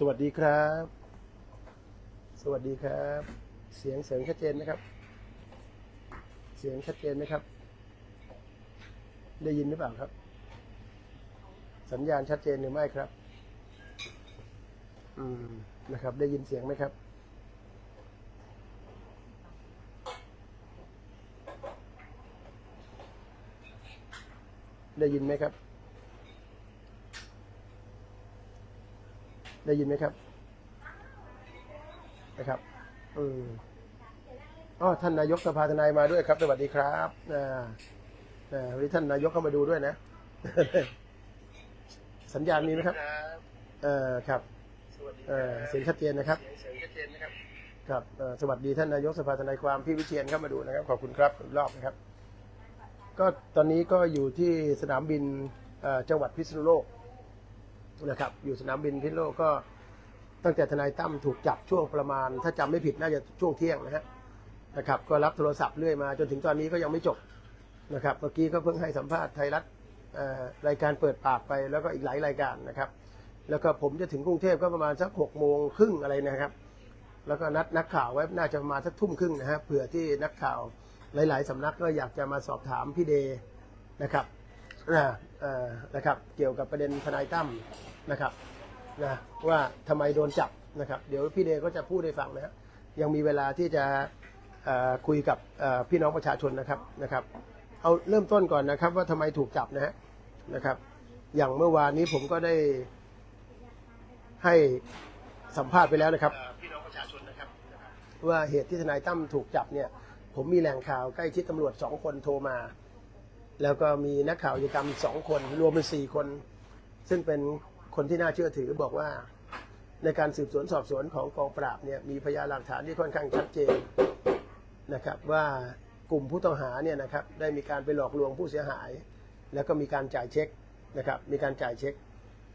สวัสดีครับ สวัสดีครับ เสียงเสียงชัดเจนนะครับ เสียงชัดเจนไหมครับ ได้ยินหรือเปล่าครับ สัญญาณชัดเจนหรือไม่ครับ อืมนะครับ ได้ยินเสียงไหมครับได้ยินไหมครับ ได้ยินไหมครับ นะครับอืมอ๋อท่านนายกสภาทนายมาด้วยครับ สวัสดีครับอ่าอ่าวันนี้ท่านนายกเข้ามาดูด้วยนะ สัญญาณมีไหมครับ เอ่อครับ เอ่อเสียงชัดเจนนะครับ ครับเอ่อสวัสดีท่านนายกสภาทนายความพี่วิเชียนเข้ามาดูนะครับ ขอบคุณครับอีกรอบนะครับ ก็ตอนนี้ก็อยู่ที่สนามบินเอ่อจังหวัดพิษณุโลก นะครับ อยู่สนามบินพิษณุโลกก็ตั้งแต่ทนายตั้มถูกจับช่วงประมาณ ถ้าจำไม่ผิดน่าจะช่วงเที่ยงนะฮะนะครับ ก็รับโทรศัพท์เรื่อยมาจนถึงตอนนี้ก็ยังไม่จบนะครับ เมื่อกี้ก็เพิ่งให้สัมภาษณ์ไทยรัฐรายการเปิดปากไปแล้วก็อีกหลายรายการนะครับ แล้วก็ผมจะถึงกรุงเทพก็ประมาณสักหกโมงครึ่งอะไรนะครับ แล้วก็นัดนักข่าวไว้น่าจะประมาณสักทุ่มครึ่งนะฮะเผื่อที่นักข่าวหลาย ๆสำนักก็อยากจะมาสอบถามพี่เดนะครับ นะเอ่อนะครับเกี่ยวกับประเด็นทนายตั้มนะครับนะว่าทำไมโดนจับนะครับเดี๋ยวพี่เดก็จะพูดให้ฟังนะฮะยังมีเวลาที่จะเอ่อคุยกับเอ่อพี่น้องประชาชนนะครับนะครับ เอาเริ่มต้นก่อนนะครับ ว่าทำไมถูกจับนะฮะนะครับ อย่างเมื่อวานนี้ผมก็ได้ให้สัมภาษณ์ไปแล้วนะครับ พี่น้องประชาชนนะครับ ว่าเหตุที่ทนายตั้มถูกจับเนี่ย ผมมีแหล่งข่าวใกล้ชิดตำรวจสองคนโทรมา แล้วก็มีนักข่าวกิจกรรมสองคนรวมเป็นสี่คน ซึ่งเป็นคนที่น่าเชื่อถือบอกว่าในการสืบสวนสอบสวนของกองปราบเนี่ยมีพยานหลักฐานที่ค่อนข้างชัดเจนนะครับว่ากลุ่มผู้ต้องหาเนี่ยนะครับได้มีการไปหลอกลวงผู้เสียหาย แล้วก็มีการจ่ายเช็คนะครับมีการจ่ายเช็ค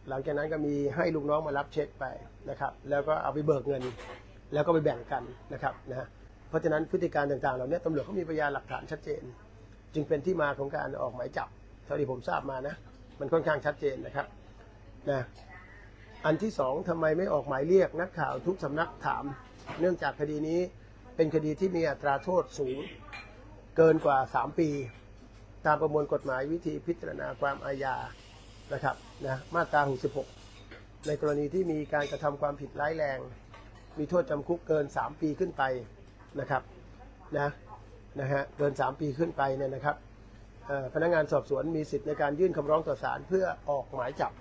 หลังจากนั้นก็มีให้ลูกน้องมารับเช็คไปนะครับแล้วก็เอาไปเบิกเงิน แล้วก็ไปแบ่งกันนะครับนะเพราะฉะนั้นพฤติการต่างๆเหล่านี้ตำรวจเขามีพยานหลักฐานชัดเจน จึงเป็นที่มาของการออกหมายจับเท่าที่ผมทราบมานะมันค่อนข้างชัดเจนนะครับนะอันที่สองทำไมไม่ออกหมายเรียกนักข่าวทุกสำนักถาม เนื่องจากคดีนี้เป็นคดีที่มีอัตราโทษสูงเกินกว่า 3 ปี ตามประมวลกฎหมายวิธีพิจารณาความอาญานะครับนะมาตรา 66 ในกรณีที่มีการกระทำความผิดร้ายแรง มีโทษจำคุกเกิน 3 ปีขึ้นไปนะครับนะ นะฮะเกิน 3 ปีขึ้นไปเนี่ยนะครับพนักงานสอบสวนมีสิทธิ์ในการยื่นคำร้องต่อศาลเพื่อออกหมายจับ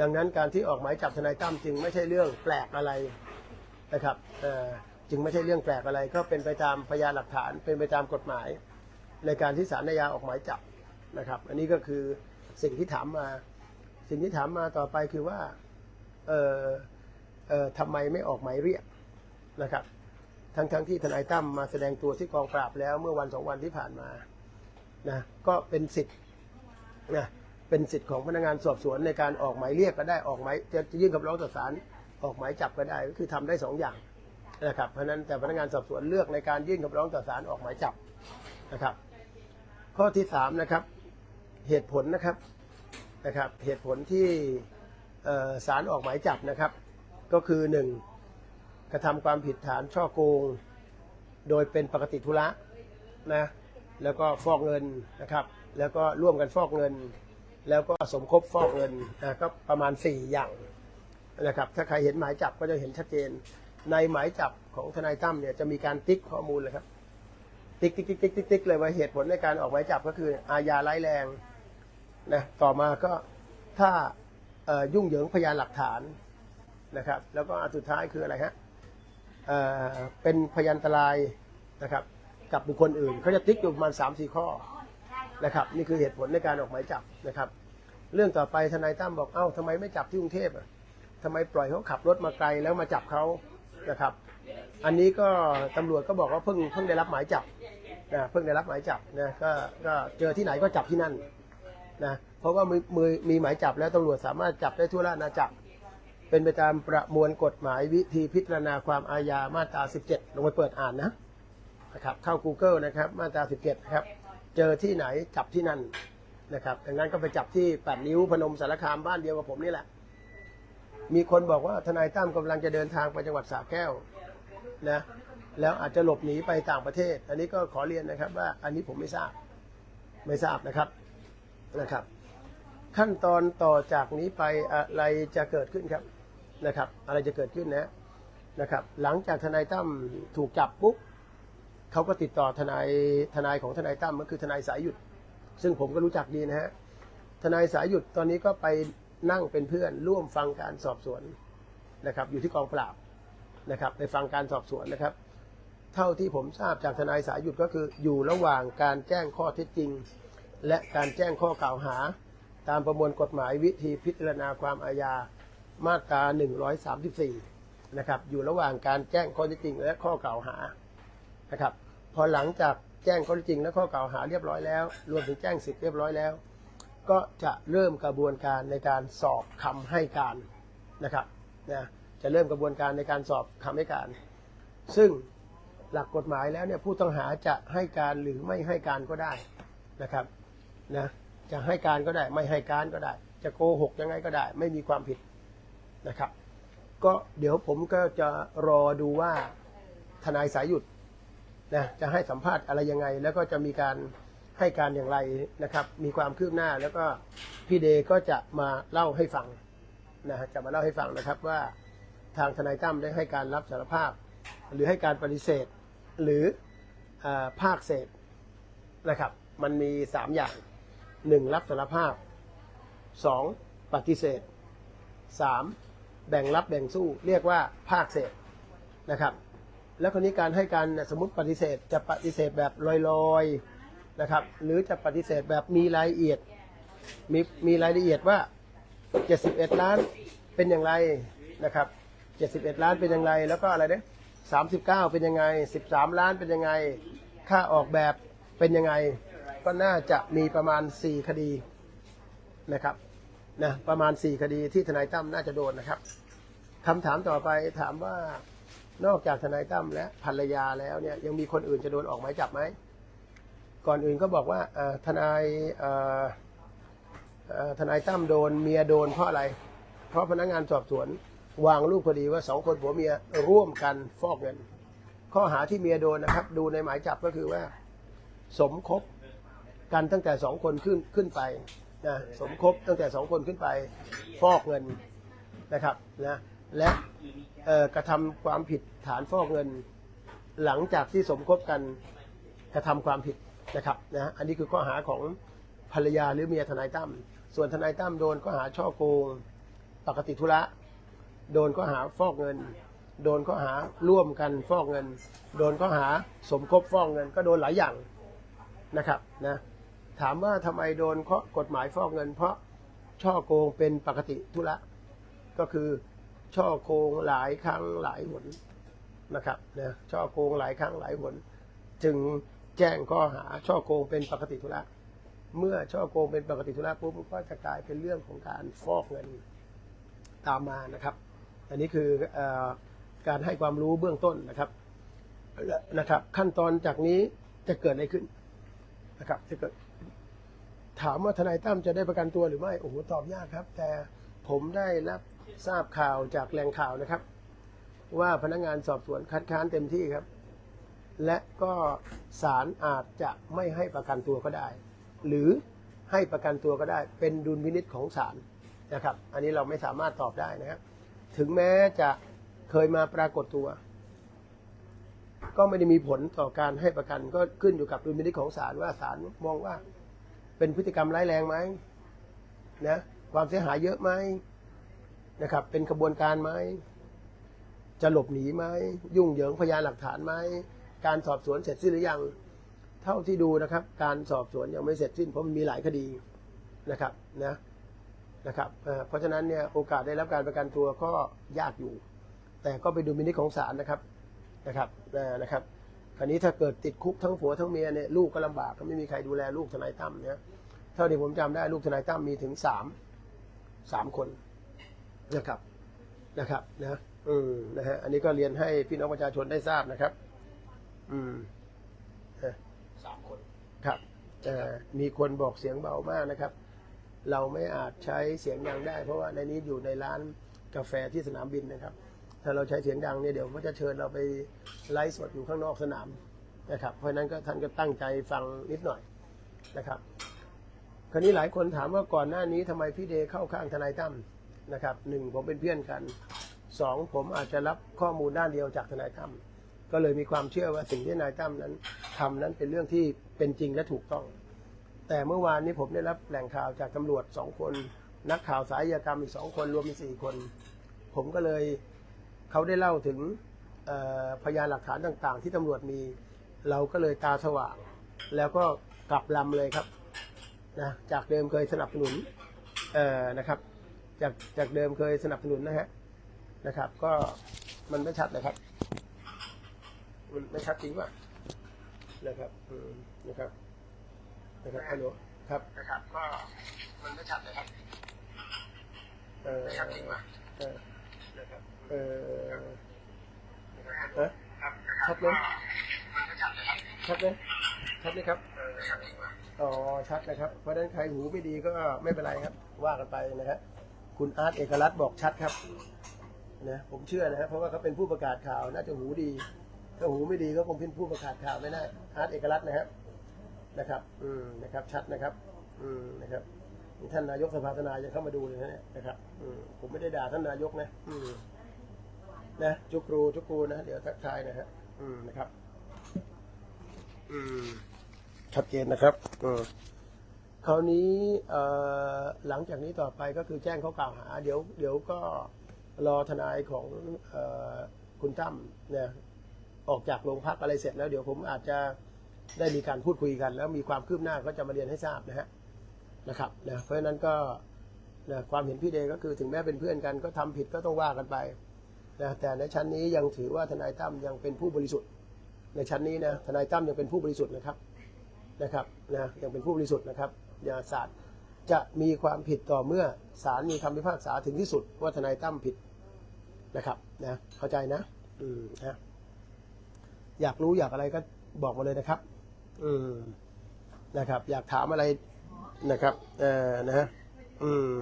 ดังนั้นการที่ออกหมายจับทนายตั้มจึงไม่ใช่เรื่องแปลกอะไรนะครับจึงไม่ใช่เรื่องแปลกอะไร ก็เป็นไปตามพยานหลักฐานเป็นไปตามกฎหมาย ในการที่ศาลอาญาออกหมายจับนะครับ อันนี้ก็คือสิ่งที่ถามมา สิ่งที่ถามมาต่อไปคือว่าเออเออทำไมไม่ออกหมายเรียกนะครับ ทั้งทั้งที่ทนายตั้มมาแสดงตัวที่กองปราบแล้วเมื่อวันสองวันที่ผ่านมานะก็เป็นสิทธิ์นะเป็นสิทธิ์ของพนักงานสอบสวนในการออกหมายเรียกก็ได้ออกหมายจะจะยื่นคำร้องต่อศาลออกหมายจับก็ได้ก็คือทำได้สองอย่างนะครับเพราะนั้นแต่พนักงานสอบสวนเลือกในการยื่นคำร้องต่อศาลออกหมายจับนะครับ ข้อที่สามนะครับเหตุผลนะครับนะครับเหตุผลที่ศาลออกหมายจับนะครับ ก็คือหนึ่ง กระทำความผิดฐานช่อโกง โดยเป็นปกติธุระนะแล้วก็ฟอกเงินนะครับ แล้วก็ร่วมกันฟอกเงิน แล้วก็สมคบฟอกเงินนะก็ประมาณ 4 อย่างนะครับถ้าใครเห็นหมายจับก็จะเห็นชัดเจน ในหมายจับของทนายตั้มเนี่ยจะมีการติ๊กข้อมูลเลยครับ ติ๊กติ๊กติ๊กติ๊กติ๊กติ๊กเลยว่าเหตุผลในการออกหมายจับก็คืออาญาร้ายแรงนะต่อมาก็ถ้ายุ่งเหยิงพยานหลักฐานนะครับ แล้วก็อันสุดท้ายคืออะไรฮะ เป็นพยานอันตรายนะครับกับบุคคลอื่นเขาจะติ๊กอยู่ประมาณ3ามสี่ข้อนะครับนี่คือเหตุผลในการออกหมายจับนะครับ เรื่องต่อไปทนายตั้มบอกเอ้าทำไมไม่จับที่กรุงเทพอะทำไมปล่อยเขาขับรถมาไกลแล้วมาจับเขานะครับ อันนี้ก็ตำรวจก็บอกว่าเพิ่งเพิ่งได้รับหมายจับนะเพิ่งได้รับหมายจับนะก็ก็เจอที่ไหนก็จับที่นั่นนะเพราะว่ามีมีมีหมายจับแล้วตำรวจสามารถจับได้ทั่วราชอาณาจักร เป็นไปตามประมวลกฎหมายวิธีพิจารณาความอาญามาตรา 17 ลงไปเปิดอ่านนะนะครับเข้า Google นะครับมาตรา 17นะครับเจอที่ไหนจับที่นั่นนะครับดังนั้นก็ไปจับที่8นิ้วพนมสารคามบ้านเดียวกับผมนี่แหละ มีคนบอกว่าทนายตั้มกำลังจะเดินทางไปจังหวัดสระแก้วนะแล้วอาจจะหลบหนีไปต่างประเทศ อันนี้ก็ขอเรียนนะครับว่าอันนี้ผมไม่ทราบไม่ทราบนะครับนะครับ ขั้นตอนต่อจากนี้ไปอะไรจะเกิดขึ้นครับ นะครับ อะไรจะเกิดขึ้นนะนะครับ หลังจากทนายตั้มถูกจับปุ๊บเขาก็ติดต่อทนายทนายของทนายตั้มก็คือทนายสายหยุด ซึ่งผมก็รู้จักดีนะฮะทนายสายหยุดตอนนี้ก็ไปนั่งเป็นเพื่อนร่วมฟังการสอบสวนนะครับ อยู่ที่กองปราบนะครับไปฟังการสอบสวนนะครับ เท่าที่ผมทราบจากทนายสายหยุดก็คืออยู่ระหว่างการแจ้งข้อเท็จจริง และการแจ้งข้อกล่าวหา ตามประมวลกฎหมายวิธีพิจารณาความอาญา มาตรา 134 นะครับ อยู่ระหว่างการแจ้งข้อเท็จจริงและข้อกล่าวหา นะครับ พอหลังจากแจ้งข้อเท็จจริงและข้อกล่าวหาเรียบร้อยแล้ว รวมถึงแจ้งสิทธิ์เรียบร้อยแล้ว ก็จะเริ่มกระบวนการในการสอบคำให้การนะครับ นะ จะเริ่มกระบวนการในการสอบคำให้การ ซึ่งหลักกฎหมายแล้วเนี่ยผู้ต้องหาจะให้การหรือไม่ให้การก็ได้นะครับ นะ จะให้การก็ได้ ไม่ให้การก็ได้ จะโกหกยังไงก็ได้ ไม่มีความผิด นะครับ ก็เดี๋ยวผมก็จะรอดูว่าทนายสายหยุดนะจะให้สัมภาษณ์อะไรยังไง แล้วก็จะมีการให้การอย่างไรนะครับ มีความคืบหน้าแล้วก็พี่เดก็จะมาเล่าให้ฟังนะจะมาเล่าให้ฟังนะครับว่าทางทนายตั้มได้ให้การรับสารภาพ หรือให้การปฏิเสธ หรืออภาคเศษนะครับ มันมีสามอย่างหนึ่งรับสารภาพสองปฏิเสธสาม แบ่งรับแบ่งสู้เรียกว่าภาคเศษนะครับ แล้วคนนี้การให้การสมมติปฏิเสธจะปฏิเสธแบบลอยๆนะครับ หรือจะปฏิเสธแบบมีรายละเอียดมีมีรายละเอียดว่า 71 ล้านเป็นอย่างไรนะครับ 71 ล้านเป็นอย่างไร แล้วก็อะไรเนี่ย39 เป็นยังไง 13 ล้านเป็นยังไง ค่าออกแบบเป็นยังไง ก็น่าจะมีประมาณ 4 คดีนะครับ นะประมาณ 4 คดีที่ทนายตั้มน่าจะโดนนะครับคำถามต่อไปถามว่านอกจากทนายตั้มและภรรยาแล้วเนี่ยยังมีคนอื่นจะโดนออกหมายจับไหมก่อนอื่นก็บอกว่าทนายทนายตั้มโดนเมียโดนเพราะอะไร เพราะพนักงานสอบสวนวางลูกคดีว่าสองคนผัวเมียร่วมกันฟอกเงิน ข้อหาที่เมียโดนนะครับ ดูในหมายจับก็คือว่า สมคบกันตั้งแต่สองคนขึ้นขึ้นไป นะสมคบตั้งแต่สองคนขึ้นไปฟอกเงินนะครับนะและกระทำความผิดฐานฟอกเงิน หลังจากที่สมคบกันกระทำความผิดนะครับนะอันนี้คือข้อหาของภรรยาหรือเมียทนายตั้มส่วนทนายตั้มโดนข้อหาช่อโกง ปกติธุระโดนข้อหาฟอกเงิน โดนข้อหาร่วมกันฟอกเงิน โดนข้อหาสมคบฟอกเงิน ก็โดนหลายอย่างนะครับนะ ถามว่าทำไมโดนข้อกฎหมายฟอกเงิน เพราะช่อโกงเป็นปกติธุระ ก็คือช่อโกงหลายครั้งหลายหนนะครับนะช่อโกงหลายครั้งหลายหน จึงแจ้งข้อหาช่อโกงเป็นปกติธุระเมื่อช่อโกงเป็นปกติธุระปุ๊บก็จะกลายเป็นเรื่องของการฟอกเงินตามมานะครับ อันนี้คืออการให้ความรู้เบื้องต้นนะครับนะครับ ขั้นตอนจากนี้จะเกิดอะไรขึ้นนะครับจะเกิด ถามว่าทนายตั้มจะได้ประกันตัวหรือไม่ โอ้โห ตอบยากครับ แต่ผมได้รับทราบข่าวจากแหล่งข่าวนะครับ ว่าพนักงานสอบสวนคัดค้านเต็มที่ครับ และก็ศาลอาจจะไม่ให้ประกันตัวก็ได้ หรือให้ประกันตัวก็ได้ เป็นดุลพินิษของศาลนะครับ อันนี้เราไม่สามารถตอบได้นะครับ ถึงแม้จะเคยมาปรากฏตัว ก็ไม่ได้มีผลต่อการให้ประกันก็ขึ้นอยู่กับดุลพินิษของศาลว่าศาลมองว่า เป็นพฤติกรรมร้ายแรงไหมนะความเสียหายเยอะไหมนะครับ เป็นกระบวนการไหมจะหลบหนีไหมยุ่งเหยิงพยานหลักฐานไหมการสอบสวนเสร็จสิ้นหรือยังเท่าที่ดูนะครับ การสอบสวนยังไม่เสร็จสิ้นเพราะมันมีหลายคดีนะครับนะนะครับเพราะฉะนั้นเนี่ยโอกาสได้รับการประกันตัวก็ยากอยู่ แต่ก็ไปดูมินิของศาลนะครับนะครับนะครับ คราวนี้ถ้าเกิดติดคุกทั้งผัวทั้งเมียเนี่ยลูกก็ลำบากก็ไม่มีใครดูแลลูกทนายตั้มเนี่ยเท่าที่ผมจำได้ลูกทนายตั้มมีถึงสามสามคนนะครับนะครับนะอืมนะฮะอันนี้ก็เรียนให้พี่น้องประชาชนได้ทราบนะครับ อืมสามคนครับเอ่มีคนบอกเสียงเบามากนะครับ เราไม่อาจใช้เสียงดังได้ เพราะว่าในนี้อยู่ในร้านกาแฟที่สนามบินนะครับ ถ้าเราใช้เสียงดังเนี่ยเดี๋ยวก็จะเชิญเราไปไลฟ์สดอยู่ข้างนอกสนามนะครับ เพราะนั้นก็ท่านก็ตั้งใจฟังนิดหน่อยนะครับ คราวนี้หลายคนถามว่าก่อนหน้านี้ทำไมพี่เดย์เข้าข้างทนายตั้มนะครับหนึ่งผมเป็นเพื่อนกันสองผมอาจจะรับข้อมูลด้านเดียวจากทนายตั้มก็เลยมีความเชื่อว่าสิ่งที่ทนายตั้มนั้นทำนั้นเป็นเรื่องที่เป็นจริงและถูกต้อง แต่เมื่อวานนี้ผมได้รับแหล่งข่าวจากตำรวจสองคน นักข่าวสายยากรรมอีกสองคนรวมเป็นสี่คน ผมก็เลย เขาได้เล่าถึงเอ่อพยานหลักฐานต่างๆ ที่ตำรวจมี เราก็เลยตาสว่าง แล้วก็กลับลำเลยครับนะจากเดิมเคยสนับสนุนเอ่อนะครับจากจากเดิมเคยสนับสนุนนะฮะนะครับ ก็มันไม่ชัดนะครับ มันไม่ชัดจริงป่ะนะครับอืมนะครับนะครับฮัลโหลครับนะครับก็มันไม่ชัดนะครับเออชัดจริงป่ะเออนะครับ เออเออชัดไหมชัดไหมชัดไหมครับอ๋อชัดนะครับ เพราะฉะนั้นใครหูไม่ดีก็ไม่เป็นไรครับ ว่ากันไปนะฮะคุณอาร์ตเอกลักษณ์บอกชัดครับนะผมเชื่อนะฮะเพราะว่าเขาเป็นผู้ประกาศข่าวน่าจะหูดีถ้าหูไม่ดีก็คงเป็นผู้ประกาศข่าวไม่ได้อาร์ตเอกลักษณ์นะครับนะครับ อืมนะครับ ชัดนะครับ อืมนะครับท่านนายกสภาทนายยังเข้ามาดูเลยนะเนี่ยนะครับ อืมผมไม่ได้ด่าท่านนายกนะ อืม นะจุกรูจุกรูนะ เดี๋ยวทักทายนะฮะอืมนะครับ อืมชัดเจนนะครับอืมคราวนี้หลังจากนี้ต่อไปก็คือแจ้งข้อกล่าวหา เดี๋ยวเดี๋ยวก็รอทนายของอคุณตั้มเนี่ยออกจากโรงพักอะไรเสร็จแล้ว เดี๋ยวผมอาจจะได้มีการพูดคุยกัน แล้วมีความคืบหน้าก็จะมาเรียนให้ทราบนะฮะนะครับนะเพราะฉะนั้นก็นะความเห็นพี่เดก็คือถึงแม้เป็นเพื่อนกันก็ทำผิดก็ต้องว่ากันไป นะแต่ในชั้นนี้ยังถือว่าทนายตั้มยังเป็นผู้บริสุทธิ์ ในชั้นนี้นะทนายตั้มยังเป็นผู้บริสุทธิ์นะครับนะครับนะยังเป็นผู้บริสุทธิ์นะครับอย่าศาลจะมีความผิดต่อเมื่อศาลมีคำพิพากษาถึงที่สุดว่าทนายตั้มผิดนะครับนะเข้าใจนะอืมนะอยากรู้อยากอะไรก็บอกมาเลยนะครับ อืมนะครับ อยากถามอะไรนะครับเออนะฮะอืม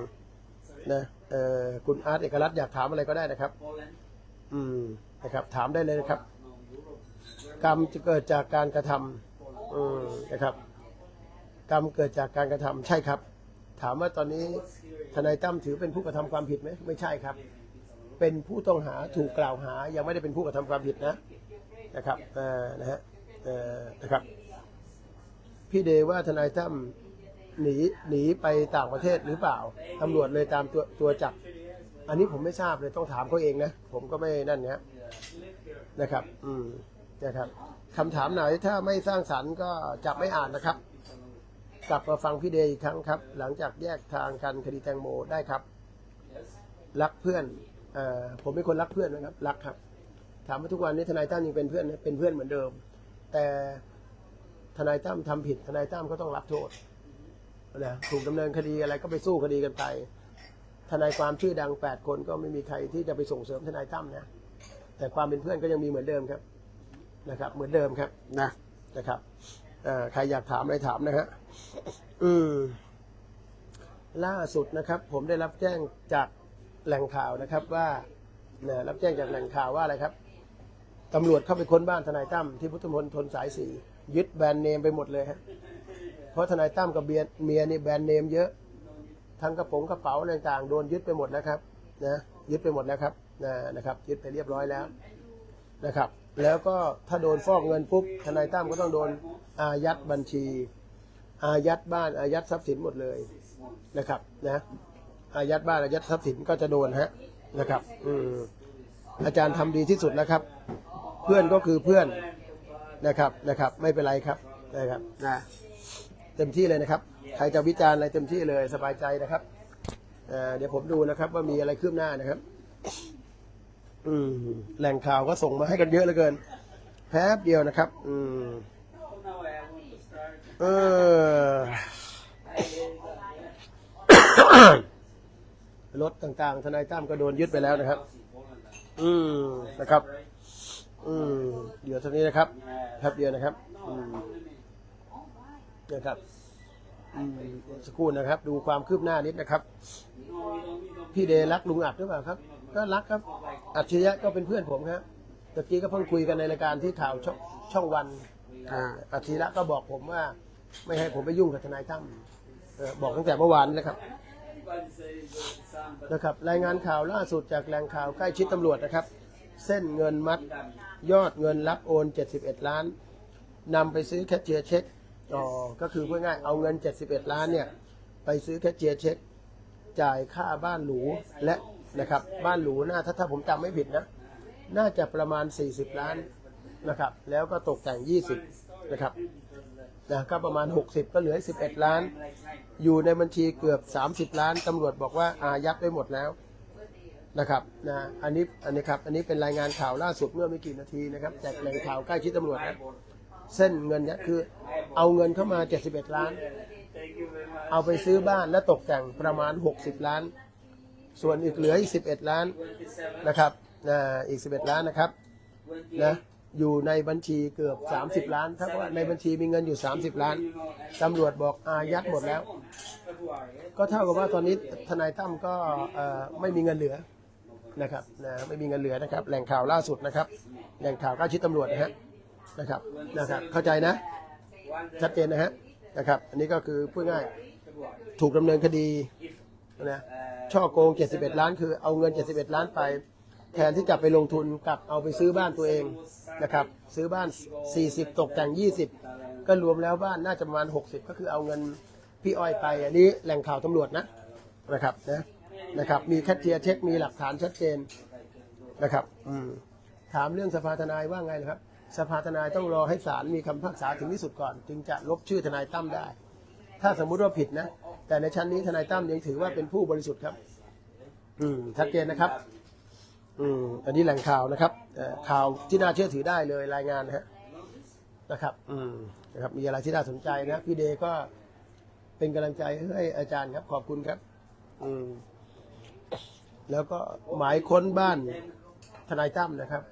นะเออคุณอาร์ตเอกลักษณ์อยากถามอะไรก็ได้นะครับ อืมนะครับ ถามได้เลยนะครับ กรรมจะเกิดจากการกระทำอืมนะครับ กรรมเกิดจากการกระทำใช่ครับ ถามว่าตอนนี้ทนายตั้มถือเป็นผู้กระทำความผิดไหมไม่ใช่ครับ เป็นผู้ต้องหาถูกกล่าวหายังไม่ได้เป็นผู้กระทำความผิดนะนะครับเอ่อนะฮะเอ่อนะครับ พี่เดว่าทนายตั้มหนีหนีไปต่างประเทศหรือเปล่าตำรวจเลยตามตัวตัวจับ อันนี้ผมไม่ทราบเลยต้องถามเขาเองนะ ผมก็ไม่นั่นเนะนะครับ อืมนะครับคำถามไหนถ้าไม่สร้างสรรค์ก็จับไม่อ่านนะครับ กลับมาฟังพี่เดย์อีกครั้งครับ หลังจากแยกทางกันคดีแตงโมได้ครับ รักเพื่อนเอ่อผมเป็นคนรักเพื่อนนะครับ รักครับ ถามว่าทุกวันนี้ทนายตั้มยังเป็นเพื่อนไหมเป็นเพื่อนเหมือนเดิม แต่ทนายตั้มทำผิด ทนายตั้มก็ต้องรับโทษนะถูกดำเนินคดีอะไรก็ไปสู้คดีกันไป ทนายความชื่อดังแปดคนก็ไม่มีใครที่จะไปส่งเสริมทนายตั้มนะ แต่ความเป็นเพื่อนก็ยังมีเหมือนเดิมครับนะครับ เหมือนเดิมครับนะนะครับเอ่อใครอยากถามอะไรถามนะฮะอืมล่าสุดนะครับ ผมได้รับแจ้งจากแหล่งข่าวนะครับว่าเนี่ยรับแจ้งจากแหล่งข่าวว่าอะไรครับตำรวจเข้าไปค้นบ้านทนายตั้มที่พุทธมณฑลสายสี่ยึดแบรนด์เนมไปหมดเลยฮะเพราะทนายตั้มกับเบียร์เมียนี่แบรนด์เนมเยอะ ทั้งกระป๋องกระเป๋าอะไรต่างๆโดนยึดไปหมดนะครับนะยึดไปหมดแล้วครับนะนะครับยึดไปเรียบร้อยแล้วนะครับ แล้วก็ถ้าโดนฟอกเงินปุ๊บทนายตั้มก็ต้องโดนอายัดบัญชี อายัดบ้านอายัดทรัพย์สินหมดเลยนะครับนะอายัดบ้านอายัดทรัพย์สินก็จะโดนฮะนะครับอืมอาจารย์ทำดีที่สุดนะครับ เพื่อนก็คือเพื่อนนะครับนะครับ ไม่เป็นไรครับนะครับนะเต็มที่เลยนะครับ ใครจะวิจารณ์อะไรเต็มที่เลยสบายใจนะครับเดี๋ยวผมดูนะครับ ว่ามีอะไรคืบหน้านะครับ อืมแหล่งข่าวก็ส่งมาให้กันเยอะเหลือเกิน แป๊บเดียวนะครับ อืมเออรถต่างๆ ทนายตั้มก็โดนยึดไปแล้วนะครับ อืมนะครับ อืมเดี๋ยวเท่านี้นะครับแป๊บเดียวนะครับ อืมนะครับ สักครู่นะครับ ดูความคืบหน้านิดนะครับ พี่เดรักลุงอัดหรือเปล่าครับ ก็รักครับ อัจฉริยะก็เป็นเพื่อนผมครับตะกี้ก็เพิ่งคุยกันในรายการที่ข่าวช่องช่องวันอ่าอัจฉริยะก็บอกผมว่า ไม่ให้ผมไปยุ่งกับทนายตั้มเอ่อบอกตั้งแต่เมื่อวานนแหละครับนะครับ รายงานข่าวล่าสุดจากแหล่งข่าวใกล้ชิดตำรวจนะครับ เส้นเงินมัดยอดเงินรับโอน 71 ล้านนำไปซื้อแคชเชียร์เช็ค อ๋อก็คือพูดง่ายๆเอาเงิน 71 ล้านเนี่ย ไปซื้อแคชเชียร์เช็ค จ่ายค่าบ้านหรูและนะครับ บ้านหรูน่าถ้าถ้าผมจำไม่ผิดนะ น่าจะประมาณ 40 ล้านนะครับ แล้วก็ตกแต่ง 20 นะครับนะก็ประมาณ 60 ก็เหลือ 11 ล้าน อยู่ในบัญชีเกือบ 30 ล้านตำรวจบอกว่าอายัดไปหมดแล้วนะครับนะอันนี้อันนี้ครับอันนี้เป็นรายงานข่าวล่าสุดเมื่อไม่กี่นาทีนะครับจากแหล่งข่าวใกล้ชิดตำรวจนะ เส้นเงินเนี่ยคือ เอาเงินเข้ามา 71 ล้าน เอาไปซื้อบ้านและตกแต่งประมาณ 60 ล้าน ส่วนอีกเหลืออีก 11 ล้านนะครับนะอีก 11 ล้านนะครับนะอยู่ในบัญชีเกือบ 30 ล้านถ้าว่าในบัญชีมีเงินอยู่ 30 ล้านตำรวจบอกอายัดหมดแล้ว ก็เท่ากับว่าตอนนี้ทนายตั้มก็อ่อไม่มีเงินเหลือนะครับนะไม่มีเงินเหลือนะครับ แหล่งข่าวล่าสุดนะครับ แหล่งข่าวใกล้ชิดตำรวจนะฮะ นะครับนะครับ เข้าใจนะ ชัดเจนนะฮะนะครับ อันนี้ก็คือพูดง่ายถูกดำเนินคดีนะช่อโกง 71 ล้าน คือเอาเงิน 71 ล้านไป แทนที่จะไปลงทุนกลับเอาไปซื้อบ้านตัวเองนะครับ ซื้อบ้าน 40 ตกแต่ง 20 ก็รวมแล้วบ้านน่าจะประมาณ 60 ก็คือเอาเงินพี่อ้อยไป อันนี้แหล่งข่าวตำรวจนะนะครับนะนะครับ มีแคทเชียร์เช็ค มีหลักฐานชัดเจนนะครับ อืมถามเรื่องสภาทนายว่าไงนะครับ สภาทนายต้องรอให้ศาลมีคำพิพากษาถึงที่สุดก่อน จึงจะลบชื่อทนายตั้มได้ ถ้าสมมุติว่าผิดนะ แต่ในชั้นนี้ทนายตั้มยังถือว่าเป็นผู้บริสุทธิ์ครับ อืมชัดเจนนะครับ อืมอันนี้แหล่งข่าวนะครับข่าวที่น่าเชื่อถือได้เลยรายงานนะฮะนะครับ อืมนะครับ มีอะไรที่น่าสนใจนะพี่เดย์ก็เป็นกำลังใจให้อาจารย์ครับ ขอบคุณครับ อืมแล้วก็หมายค้นบ้านทนายตั้มนะครับ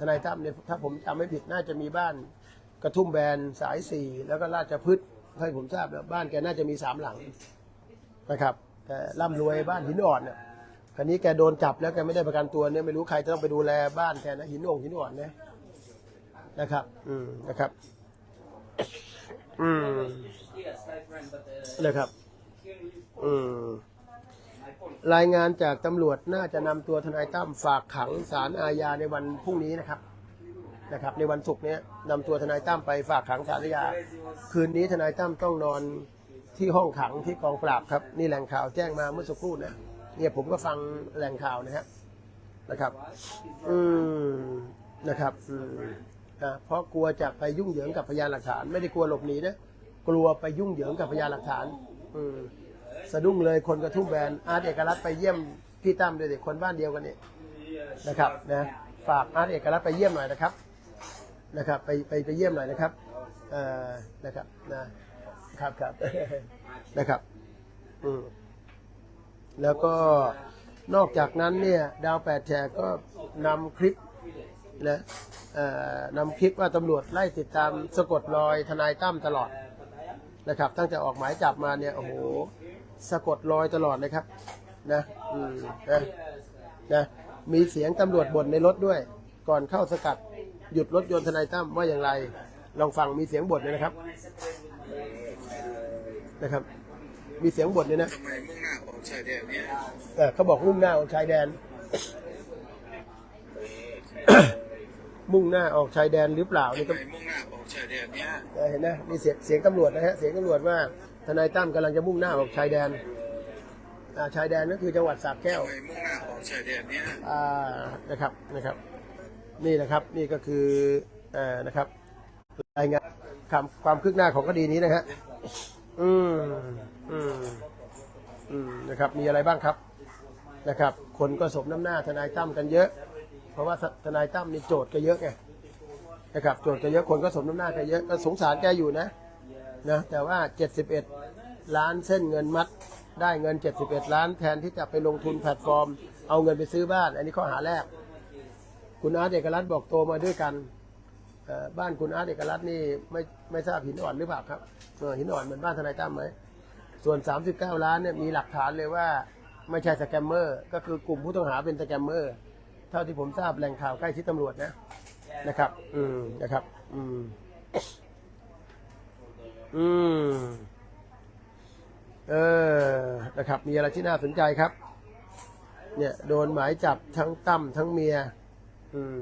ทนายตั้มเนี่ยถ้าผมจำไม่ผิดน่าจะมีบ้านกระทุ่มแบนสายสี่แล้วก็ราชพฤกษ์ให้ผมทราบแล้วบ้านแกน่าจะมีสามหลังนะครับแต่ร่ำรวยบ้านหินอ่อนเนี่ยคราวนี้แกโดนจับแล้วแกไม่ได้ประกันตัวเนี่ยไม่รู้ใครจะต้องไปดูแลบ้านแกนะหินอ่องหินอ่อนนี่ยนะครับ อืมนะครับ อืมนะครับ อืม รายงานจากตำรวจน่าจะนำตัวทนายตั้มฝากขังศาลอาญาในวันพรุ่งนี้นะครับนะครับ ในวันศุกร์นี้นำตัวทนายตั้มไปฝากขังศาลอาญาคืนนี้ทนายตั้มต้องนอนที่ห้องขังที่กองปราบครับ นี่แหล่งข่าวแจ้งมาเมื่อสักครู่นะเนี่ยผมก็ฟังแหล่งข่าวนะฮะนะครับ อืมนะครับอืมอ่าเพราะกลัวจะไปยุ่งเหยิงกับพยานหลักฐาน ไม่ได้กลัวหลบหนีนะกลัวไปยุ่งเหยิงกับพยานหลักฐาน อืม สะดุ้งเลยคนกระทุ่มแบนอาร์ตเอกลักษณ์ไปเยี่ยมพี่ตั้มด้วยเด็กคนบ้านเดียวกันนี่นะครับนะฝากอาร์ตเอกลักษณ์ไปเยี่ยมหน่อยนะครับนะครับ ไปไปไปเยี่ยมหน่อยนะครับเอ่อนะครับนะครับครับนะครับอืมแล้วก็นอกจากนั้นเนี่ยดาวแปดแฉกก็นำคลิปนะเอ่อนำคลิปว่าตำรวจไล่ติดตามสะกดรอยทนายตั้มตลอดนะครับ ตั้งแต่ออกหมายจับมาเนี่ยโอ้โห สะกดรอยตลอดเลยครับ นะอืมนะนะมีเสียงตำรวจบ่นในรถด้วย ก่อนเข้าสกัด หยุดรถยนต์ทนายตั้มว่าอย่างไร ลองฟังมีเสียงบ่นเลยนะครับ นะครับ มีเสียงบ่นเลยนะทำไมมุ่งหน้าออกชายแดนเนี่ยเออเขาบอกมุ่งหน้าออกชายแดน มุ่งหน้าออกชายแดนหรือเปล่านี่ทำก็ไมมุ่งหน้าออกชายแดนเนี่ย เออเห็นนะมีเสียงเสียงตำรวจนะฮะเสียงตำรวจว่า ทนายตั้มกำลังจะมุ่งหน้าออกชายแดนอ่าชายแดนก็คือจังหวัดสระแก้วทำไมมุ่งหน้าออกชายแดนเนี่ยอ่านะครับนะครับ นี่นะครับนี่ก็คือเอ่อนะครับรายงานความความคืบหน้าของคดีนี้นะฮะอืมอืมอืมนะครับ มีอะไรบ้างครับนะครับ คนก็สมน้ำหน้าทนายตั้มกันเยอะ เพราะว่าทนายตั้มนี่โจทย์ก็เยอะไงนะครับโจทย์ก็เยอะคนก็สมน้ำหน้ากันเยอะก็สงสารแกอยู่นะ นะแต่ว่า 71 ล้านเส้นเงินมัด ได้เงิน 71 ล้านแทนที่จะไปลงทุนแพลตฟอร์ม เอาเงินไปซื้อบ้าน อันนี้ข้อหาแรก คุณอาร์ตเอกรัตน์บอกโตมาด้วยกันบ้านคุณอาร์ตเอกรัตน์นี่ไม่ไม่ทราบหินอ่อนหรือเปล่าครับหินอ่อนเหมือนบ้านทนายตั้มไหมส่วน 39 ล้านเนี่ยมีหลักฐานเลยว่าไม่ใช่สแกมเมอร์ก็คือกลุ่มผู้ต้องหาเป็นสแกมเมอร์เท่าที่ผมทราบแหล่งข่าวใกล้ชิดตำรวจนะนะครับ อืมนะครับ อืม อืม เออ นะครับ มีอะไรที่น่าสนใจครับ เนี่ยโดนหมายจับทั้งตั้มทั้งเมีย อืม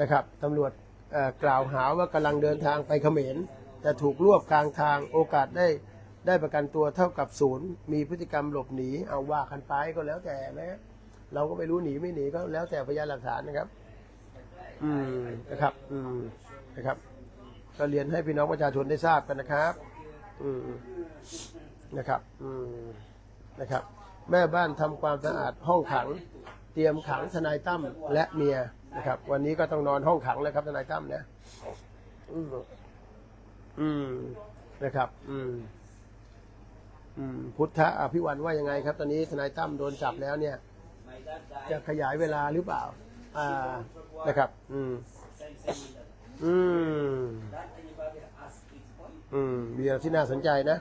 นะครับตำรวจกล่าวหาว่ากำลังเดินทางไปเขมร แต่ถูกรวบกลางทางโอกาสได้ได้ประกันตัวเท่ากับศูนย์ มีพฤติกรรมหลบหนี เอาว่ากันไปก็แล้วแต่นะเราก็ไม่รู้หนีไม่หนีก็แล้วแต่พยานหลักฐานนะครับ อืม นะครับ อืม นะครับ ก็เรียนให้พี่น้องประชาชนได้ทราบกันนะครับ อืมนะครับ อืมนะครับ แม่บ้านทำความสะอาดห้องขัง เตรียมขังทนายตั้มและเมียนะครับ วันนี้ก็ต้องนอนห้องขังแล้วครับทนายตั้มนะอืมอืมนะครับ อืมอืมพุทธะอภิวันว่ายังไงครับ ตอนนี้ทนายตั้มโดนจับแล้วเนี่ย จะขยายเวลาหรือเปล่า อ่านะครับ อืม อืมอืมมีอะไรที่น่าสนใจนะ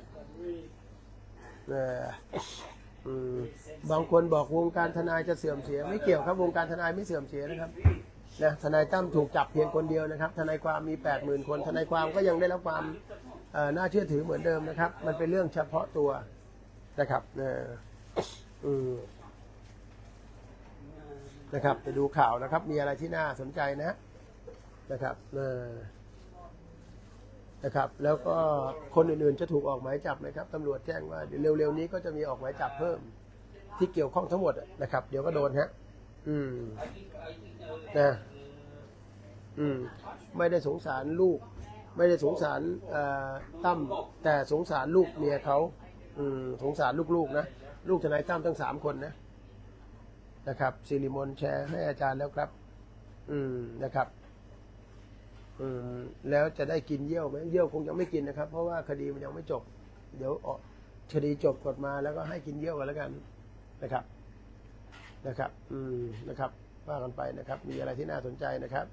เอออืมบางคนบอกวงการทนายจะเสื่อมเสีย ไม่เกี่ยวครับวงการทนายไม่เสื่อมเสียนะครับนะทนายตั้มถูกจับเพียงคนเดียวนะครับ ทนายความมีแปดหมื่นคน ทนายความก็ยังได้รับความอ่อน่าเชื่อถือเหมือนเดิมนะครับ มันเป็นเรื่องเฉพาะตัวนะครับเอออืมนะครับไปดูข่าวนะครับ มีอะไรที่น่าสนใจนะ นะครับนะครับ แล้วก็คนอื่นๆจะถูกออกหมายจับไหมครับตำรวจแจ้งว่าเดี๋ยวเร็วๆนี้ก็จะมีออกหมายจับเพิ่ม ที่เกี่ยวข้องทั้งหมดนะครับ เดี๋ยวก็โดนฮะอืมนะอืม ไม่ได้สงสารลูก ไม่ได้สงสารตั้มแต่สงสารลูกเมียเขาอืมสงสารลูกๆนะลูกทนายตั้มทั้งสามคนนะนะครับสิริมนแชร์ให้อาจารย์แล้วครับ อืมนะครับ อืมแล้วจะได้กินเยี่ยวไหมเยี่ยวคงยังไม่กินนะครับ เพราะว่าคดีมันยังไม่จบ เดี๋ยวออกคดีจบกฎมาแล้วก็ให้กินเยี่ยวกันแล้วกันนะครับ นะครับ อืมนะครับว่ากันไปนะครับ มีอะไรที่น่าสนใจนะครับ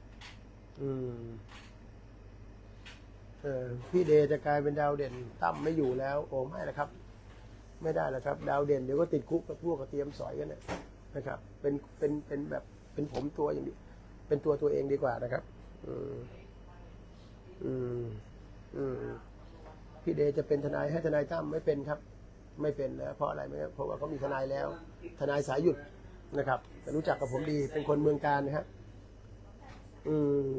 อืมเออพี่เดจะกลายเป็นดาวเด่นตั้มไม่อยู่แล้วโอ้ไม่แล้วครับ ไม่ได้แล้วครับ ดาวเด่นเดี๋ยวก็ติดคุกกับพวกกระเทียมสอยกันเนี่ยนะครับ เป็นเป็นเป็นแบบเป็นผมตัวอย่างนี้เป็นตัวตัวเองดีกว่านะครับ อืม อืม อืม พี่เดจะเป็นทนายให้ทนายตั้มไม่เป็นครับ ไม่เป็นนะเพราะอะไรไหมครับเพราะว่าเขามีทนายแล้ว ทนายสายหยุดนะครับแต่รู้จักกับผมดีเป็นคนเมืองการนะครับอืม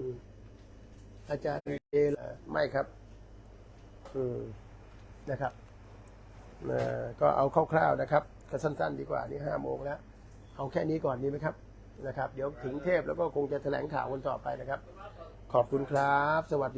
อาจารย์เอเหรอไม่ครับ อืมนะครับก็เอาคร่าวๆนะครับก็สั้น ๆ ดีกว่านี่ห้าโมงแล้ว เอาแค่นี้ก่อนดีไหมครับนะครับ เดี๋ยวถึงเทพแล้วก็คงจะแถลงข่าวกันต่อไปนะครับ ขอบคุณครับ สวัสดี